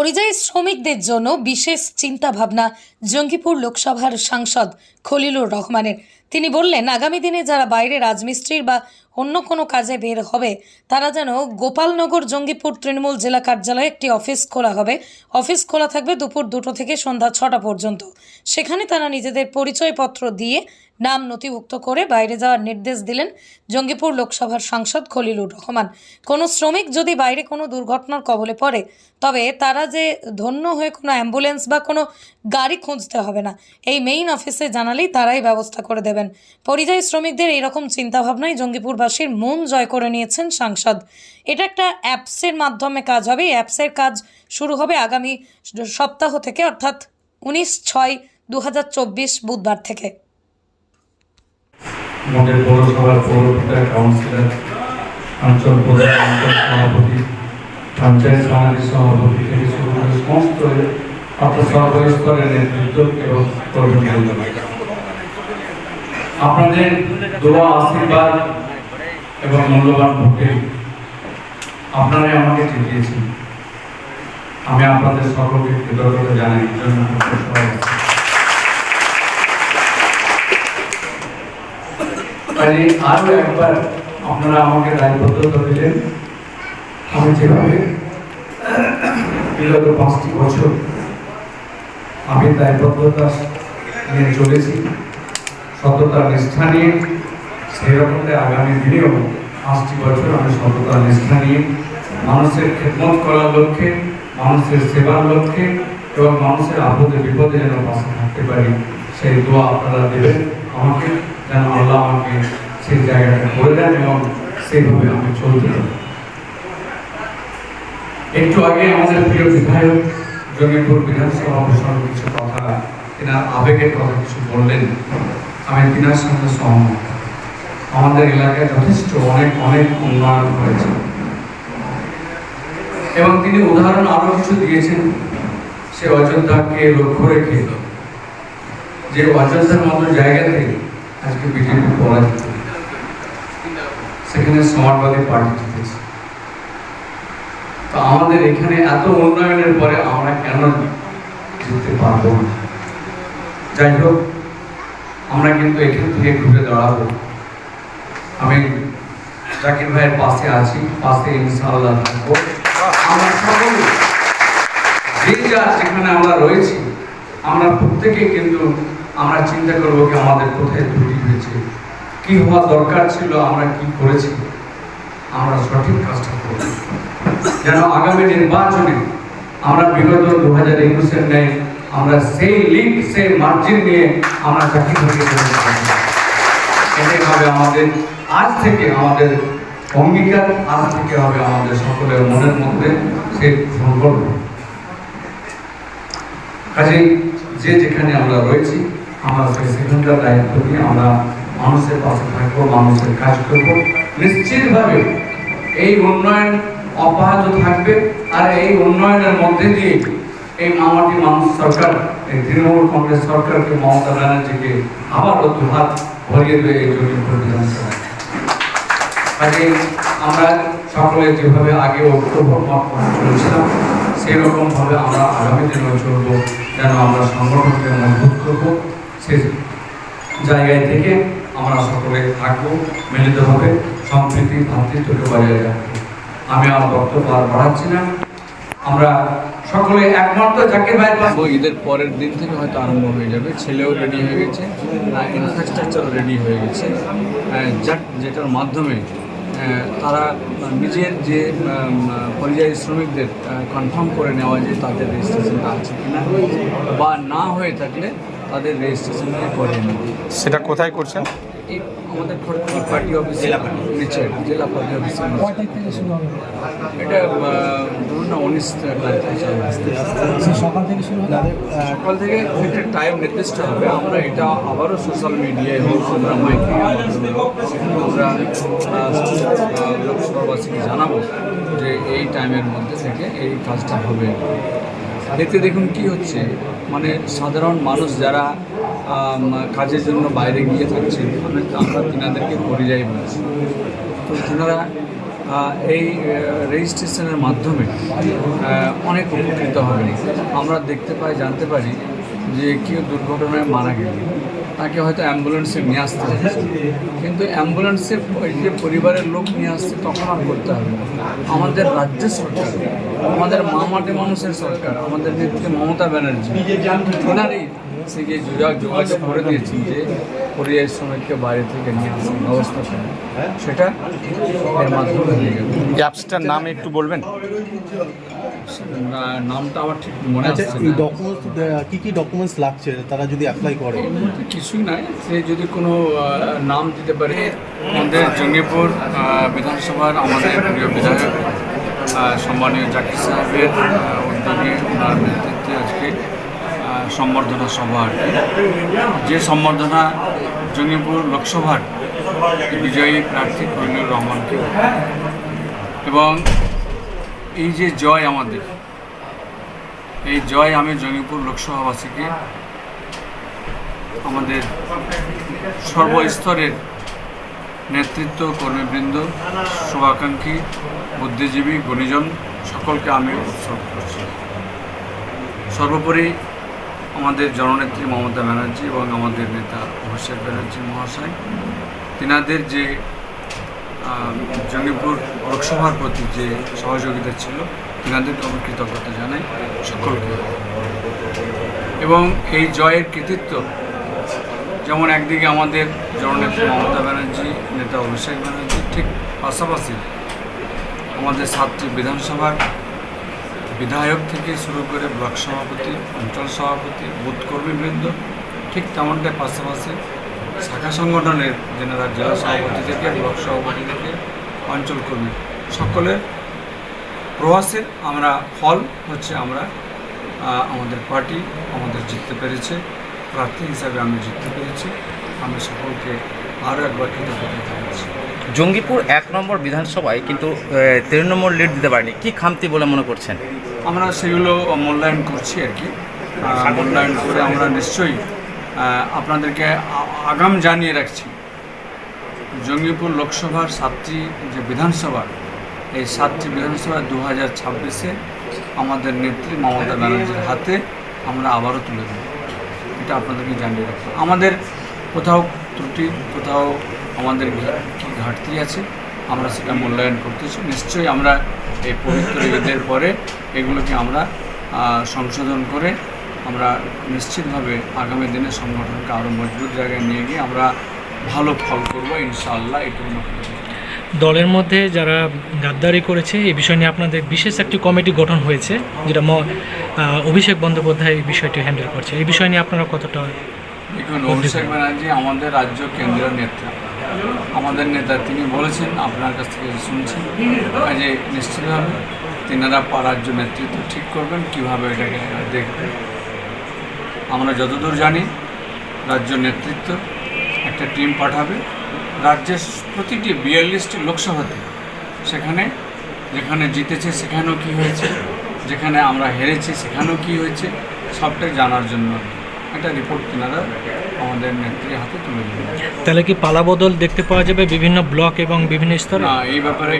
পরিযায়ী শ্রমিকদের জন্য বিশেষ চিন্তাভাবনা জঙ্গিপুর লোকসভার সাংসদ খলিলুর রহমানের। তিনি বললেন, আগামী দিনে যারা বাইরে রাজমিস্ত্রির বা অন্য কোনো কাজে বের হবে, তারা যেন গোপালনগর, জঙ্গিপুর, তৃণমূল জেলা কার্যালয়ে একটি অফিস খোলা হবে। অফিস খোলা থাকবে দুপুর দুটো থেকে সন্ধ্যা ছটা পর্যন্ত। সেখানে তারা নিজেদের পরিচয়পত্র দিয়ে নাম নথিভুক্ত করে বাইরে যাওয়ার নির্দেশ দিলেন জঙ্গিপুর লোকসভার সাংসদ খলিলুর রহমান। কোনো শ্রমিক যদি বাইরে কোনো দুর্ঘটনার কবলে পড়ে, তবে তারা যে ধন্য হয়ে কোনো অ্যাম্বুলেন্স বা কোনো গাড়ি খুঁজতে হবে না। এই মেইন অফিসে জানালেই তারাই ব্যবস্থা করে দেবেন পরিযায়ী শ্রমিকদের এইরকম চিন্তাভাবনায় জঙ্গিপুরবাসীর মন জয় করে নিয়েছেন সাংসদ। এটা একটা অ্যাপসের মাধ্যমে কাজ হবে। এই অ্যাপসের কাজ শুরু হবে আগামী সপ্তাহ থেকে, অর্থাৎ উনিশ ছয় দু বুধবার থেকে। আমাদের প্রধান সভাপতি, পঞ্চায়েত সমিতির সভাপতি থেকে সমস্ত আপনার সর্বস্তরের নেতৃত্ব এবং কর্মীবৃন্দ আপনাদের দোয়া, আশীর্বাদ এবং মূল্যবান ভোটে আপনারাই আমাকে জিতিয়েছেন। আমি আপনাদের সকলকে কৃতজ্ঞতা জানাই। জন্য আরও একবার আপনারা আমাকে দায়বদ্ধতা দিলেন আমি যেভাবে বিগত পাঁচটি বছর আমি দায়বদ্ধতা নিয়ে চলেছি সততা নিষ্ঠা নিয়ে সেই রকমটা আগামী দিনেও পাঁচটি বছর আমি সততা নিষ্ঠা নিয়ে মানুষের খেদমত করার লক্ষ্যে, মানুষের সেবার লক্ষ্যে এবং মানুষের আপদে বিপদে যেন পাশে থাকতে পারি, সেই দোয়া আপনারা দেবেন আমাকে যেন আল্লাহ আমাকে সেই জায়গাটা করে দেন এবং সেইভাবে আমি চলতে পারি একটু আগে আমাদের প্রিয় বিধায়ক জঙ্গিপুর বিধানসভা অবসর কিছু কথা তেনার আবেগের কথা কিছু বললেন। আমি তিনার সঙ্গে সহমত আমাদের এলাকায় যথেষ্ট অনেক অনেক উন্নয়ন হয়েছে। এবং তিনি উদাহরণ আরও কিছু দিয়েছেন সে অযোধ্যাকে লক্ষ্য রেখে। যে অযোধ্যার মতো জায়গাতে আজকে বিজেপি পরাজিত সেখানে সমাজবাদী পার্টি জিতেছে। তো আমাদের এখানে এত উন্নয়নের পরে আমরা কেন জিততে পারব যাই হোক আমরা কিন্তু এখান থেকে ঘুরে দাঁড়াবো। আমি জাকির ভাইয়ের পাশে আছি, পাশে ইনশাআল্লাহ থাকব। আমরা যে যা যেখানে আমরা রয়েছি, আমরা প্রত্যেকে কিন্তু আমরা চিন্তা করব কি আমাদের কোথায় ত্রুটি হয়েছে, কি হওয়া দরকার ছিল, আমরা কি করেছি, আমরা সঠিক কাজটা করব। যেন আগামী নির্বাচনে আমরা বিগত দু হাজার একুশের নেয় আমরা সেই লিড সেই মার্জিন নিয়ে আমরা চাকরি থেকে এটাই আমাদের আজ থেকে আমাদের অঙ্গীকার, আজ থেকে হবে আমাদের সকলের মনের মধ্যে সেই সংকল্প। কাজেই যে যেখানে আমরা রয়েছি, আমরা সেই সেখানকার দায়িত্ব নিয়ে আমরা মানুষের পাশে থাকব, মানুষের কাজ করব। নিশ্চিতভাবে এই উন্নয়ন অব্যাহত থাকবে। আর এই উন্নয়নের মধ্যে দিয়ে এই মামাটি মানুষ সরকার, এই তৃণমূল কংগ্রেস সরকারকে মমতা ব্যানার্জিকে আবারও দুহাত ভরিয়ে দেবে এই বিধানসভায় কাজে আমরা সকলে যেভাবে আগে ঐক্যভ্রমণ চলছিলাম সেই রকম ভাবে আমরা আগামী দিনেও চলব, যেন আমরা সংগঠনকে মজবুত করব। সে জায়গায় থেকে আমরা সকলে থাকব মিলিতভাবে সম্প্রীতি ভাতৃত্বকে বজায় রাখব। আমি আমার বক্তব্য আর বাড়াচ্ছি না। আমরা সকলে একমাত্র জাকির ভাই তো ঈদের পরের দিন থেকে হয়তো আরম্ভ হয়ে যাবে। ছেলেও রেডি হয়ে গেছে ইনফ্রাস্ট্রাকচারও রেডি হয়ে গেছে। যেটার মাধ্যমে তারা নিজের যে পরিযায়ী শ্রমিকদের কনফার্ম করে নেওয়া যে তাদের রেজিস্ট্রেশনটা আছে কিনা। বা না হয়ে থাকলে তাদের রেজিস্ট্রেশনটা করে সেটা কোথায় করছেন? এই আমাদের খড়গপুর পার্টি অফিস নিচে জেলা পার্টি অফিসের এটা আহ, ধরুন না উনিশ থেকে সকাল থেকে শুরু সকাল থেকে একটা টাইম নির্দিষ্ট হবে। আমরা এটা আবারও সোশ্যাল মিডিয়ায় হোক আমরা মাইকিং আমরা লোকসভাবাসীকে জানাব যে এই টাইমের মধ্যে থেকে এই কাজটা হবে। এতে দেখুন কি হচ্ছে। মানে সাধারণ মানুষ যারা কাজের জন্য বাইরে গিয়ে থাকছেন আমরা তিনাদেরকে পরিযায়ী বলছি। তো তিনারা এই রেজিস্ট্রেশনের মাধ্যমে অনেক উপকৃত হবে আমরা দেখতে পাই, জানতে পারি যে কেউ দুর্ঘটনায় মারা গেল তাকে হয়তো অ্যাম্বুলেন্সে নিয়ে আসতে হচ্ছে কিন্তু অ্যাম্বুলেন্সে যে পরিবারের লোক নিয়ে আসছে, তখন আর করতে হবে আমাদের রাজ্য সরকার, আমাদের মামাটি মানুষের সরকার, আমাদের নেত্রী মমতা ব্যানার্জি, ওনারই সে গিয়ে যোগাযোগ করে দিয়েছি যে পরিযায়ী শ্রমিককে বাইরে থেকে নিয়ে আসার ব্যবস্থা সেটা এর মাধ্যমে অ্যাপসটার নাম একটু বলবেন? নামটা আমার ঠিক মনে আচ্ছা আসছে এই ডকুমেন্টস কি কি ডকুমেন্টস লাগছে তারা যদি অ্যাপ্লাই করে? কিছুই নাই। সে যদি কোনো নাম দিতে পারে আমাদের জঙ্গিপুর বিধানসভার আমাদের প্রিয় বিধায়ক সম্মানীয় জাকির সাহেবের উদ্যোগে ওনার নেতৃত্বে আজকে সম্বর্ধনা সভা আর যে সম্বর্ধনা জঙ্গিপুর লোকসভার বিজয়ী প্রার্থী খলিলুর রহমানকে এবং এই যে জয় আমাদের, এই জয় আমি জঙ্গিপুর লোকসভাবাসীকে আমাদের সর্বস্তরের নেতৃত্ব, কর্মীবৃন্দ, শুভাকাঙ্ক্ষী, বুদ্ধিজীবী, গুণীজন, সকলকে আমি উৎসর্গ করছি। সর্বোপরি আমাদের জননেত্রী মমতা ব্যানার্জি এবং আমাদের নেতা অভিষেক ব্যানার্জি মহাশয়, তিনাদের যে জঙ্গিপুর লোকসভার প্রতি যে সহযোগিতা ছিল তিনাদেরকে আমি কৃতজ্ঞতা জানাই সকলকে। এবং এই জয়ের কৃতিত্ব, যেমন একদিকে আমাদের জননেত্রী মমতা ব্যানার্জি, নেতা অভিষেক ব্যানার্জি, ঠিক পাশাপাশি আমাদের সাতটি বিধানসভার বিধায়ক থেকে শুরু করে ব্লক সভাপতি, অঞ্চল সভাপতি, বুথ কর্মীবৃন্দ, ঠিক তেমনটাই পাশাপাশি শাখা সংগঠনের জেনারা জেলা সভাপতি থেকে ব্লক সভাপতি থেকে অঞ্চল কর্মী সকলের প্রয়াসের আমরা ফল হচ্ছে আমরা আমাদের পার্টি আমাদের জিততে পেরেছে প্রার্থী হিসাবে আমি জিততে পেরেছি। আমি সকলকে আরও একবার কৃতজ্ঞতা জানাচ্ছি। জঙ্গিপুর এক নম্বর বিধানসভায় কিন্তু নম্বর লিড দিতে পারেনি। কি খামতি বলে মনে করছেন? আমরা সেগুলো মূল্যায়ন করছি আর কি। মূল্যায়ন করে আমরা নিশ্চয়ই আপনাদেরকে আগাম জানিয়ে রাখছি। জঙ্গিপুর লোকসভার সাতটি যে বিধানসভা, এই সাতটি বিধানসভা দু হাজার ছাব্বিশে আমাদের নেত্রী মমতা ব্যানার্জির হাতে আমরা আবারও তুলে দেব। এটা আপনাদেরকে জানিয়ে রাখব আমাদের কোথাও ত্রুটি, কোথাও আমাদের ঘাটতি আছে, আমরা সেটা মূল্যায়ন করতেছি। নিশ্চয়ই আমরা এই পবিত্র ঈদের পরে এগুলোকে আমরা সংশোধন করে আমরা নিশ্চিতভাবে আগামী দিনে সংগঠনকে আরও মজবুত জায়গায় নিয়ে গিয়ে আমরা ভালো ফল করব ইনশাআল্লাহ এটুকু দলের মধ্যে যারা গাদ্দারি করেছে এই বিষয় নিয়ে আপনাদের বিশেষ একটি কমিটি গঠন হয়েছে যেটা ম- অভিষেক বন্দ্যোপাধ্যায় এই বিষয়টি হ্যান্ডেল করছে। এই বিষয় নিয়ে আপনারা কতটা দেখুন অভিষেক ব্যানার্জি আমাদের রাজ্য কেন্দ্রীয় নেতা। আমাদের নেতা তিনি বলেছেন আপনার কাছ থেকে শুনছেন কাজে নিশ্চিতভাবে তিনারা রাজ্য নেতৃত্ব ঠিক করবেন কীভাবে এটাকে দেখবেন। আমরা যতদূর জানি রাজ্য নেতৃত্ব একটা টিম পাঠাবে। রাজ্যের প্রতিটি বিয়াল্লিশটি লোকসভাতে সেখানে যেখানে জিতেছে সেখানেও কি হয়েছে যেখানে আমরা হেরেছি সেখানেও কি হয়েছে সবটাই জানার জন্য একটা রিপোর্ট তিনারা আমাদের নেত্রীর হাতে তুলে দেবেন তাহলে কি পালাবদল দেখতে পাওয়া যাবে বিভিন্ন ব্লক এবং বিভিন্ন স্তরে? এই ব্যাপারে